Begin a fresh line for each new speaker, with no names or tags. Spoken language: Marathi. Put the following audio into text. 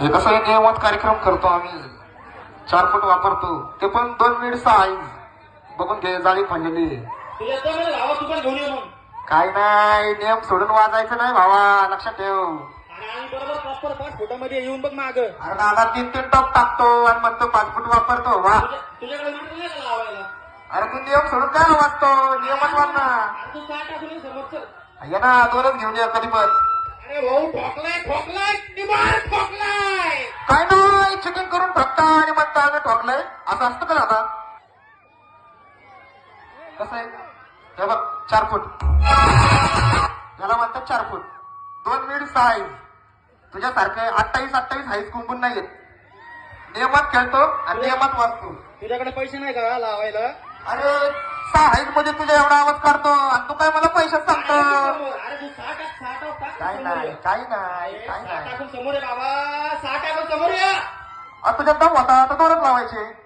हे कसं आहे नियमात कार्यक्रम करतो आम्ही. चार फूट वापरतो. ते पण दोन मिनिटचा साईज बघून घे जाळी फाडलेली काय नाही नियम सोडून वाजायचं नाही भावा. लक्षात ठेव.
पाच फुटामध्ये येऊन बघ माग
अरे दादा तीन तीन टॉप टाकतो आणि म्हणतो पाच फूट वापरतो. वा. अरे तू नियम सोडून काय वाचतो
नियमच वाचना ये
ना दोनच घेऊन या कधी पण.
अरे भाऊ ठोकलाय ठोकला
काय नाही चिकन करून ठोकता आणि म्हणता आम्ही ठोकलंय. असं असतं का दादा? कसं आहे? हे बघ चार फूट याला म्हणतात चार फूट दोन मिनिट साईज तुझ्यासारखे अठ्ठावीस अठ्ठावीस हाईस कुंकून नाही येत नियमात खेळतो आणि नियमात वाचतो.
तुझ्याकडे पैसे नाही का लावायला?
अरे सहा हाईटमध्ये तुझ्या एवढा आवाज काढतो. आणि तू काय मला पैशात सांगतो?
अरे तू सहा सहा समोर
नाही. काय नाही काय
सहा
नाही.
समोर आहे बाबा. साठ आलो समोर या.
आता तुझ्या दम होता आता दोरच लावायचे.